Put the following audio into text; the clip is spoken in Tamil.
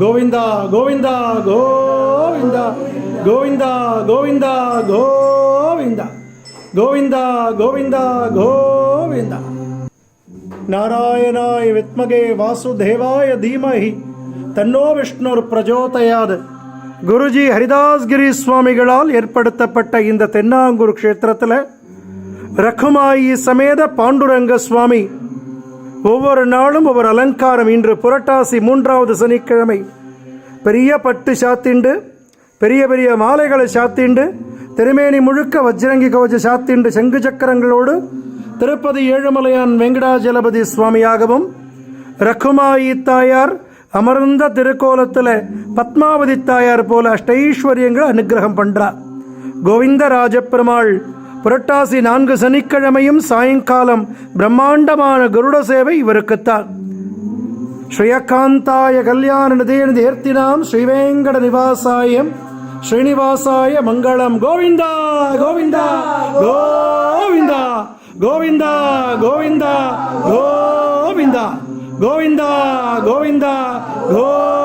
ಗೋವಿಂದ ಗೋವಿಂದ ಗೋವಿಂದ ಗೋವಿಂದ ಗೋವಿಂದ ಗೋವಿಂದ ಗೋವಿಂದ ಗೋವಿಂದ ಗೋವಿಂದ நாராயணாய வித்மகே வாசுதேவாய தீமஹி தன்னோ விஷ்ணுர் பிரஜோதயாது குருஜி ஹரிதாஸ்கிரி சுவாமிகளால் ஏற்படுத்தப்பட்ட இந்த தென்னாங்கூர் க்ஷேத்திரத்தில் ரகுமாயி சமேத பாண்டுரங்க சுவாமி. ஒவ்வொரு நாளும் ஒவ்வொரு அலங்காரம் இன்று புரட்டாசி மூன்றாவது சனிக்கிழமை. பெரிய பட்டு சாத்திண்டு பெரிய பெரிய மாலைகளை சாத்திண்டு திருமேனி முழுக்க வஜ்ரங்கி கவச்ச சாத்திண்டு செங்கு சக்கரங்களோடு திருப்பதி ஏழுமலையான் வெங்கடாஜலபதி சுவாமியாகவும் ரகுமாயி தாயார் அமர்ந்த திருக்கோலத்தில் பத்மாவதி தாயார் போல அஷ்டைஸ்வரியங்கள் அனுகிரகம் பண்ணுறா கோவிந்த ராஜப்பெருமாள் புரட்டாசி நான்கு சனிக்கிழமையும் சாயங்காலம் பிரம்மாண்டமான கருட சேவை இவருக்குத்தான். ஸ்ரீயகாந்தாய கல்யாண நிதேன தேர்த்தினாம் ஸ்ரீவேங்கட நிவாசாயம். ஸ்ரீனிவாசாய மங்களம். கோவிந்தா கோவிந்தா கோவிந்தா கோவிந்தா கோவிந்தா கோவிந்தா கோவிந்தா கோவிந்தா கோ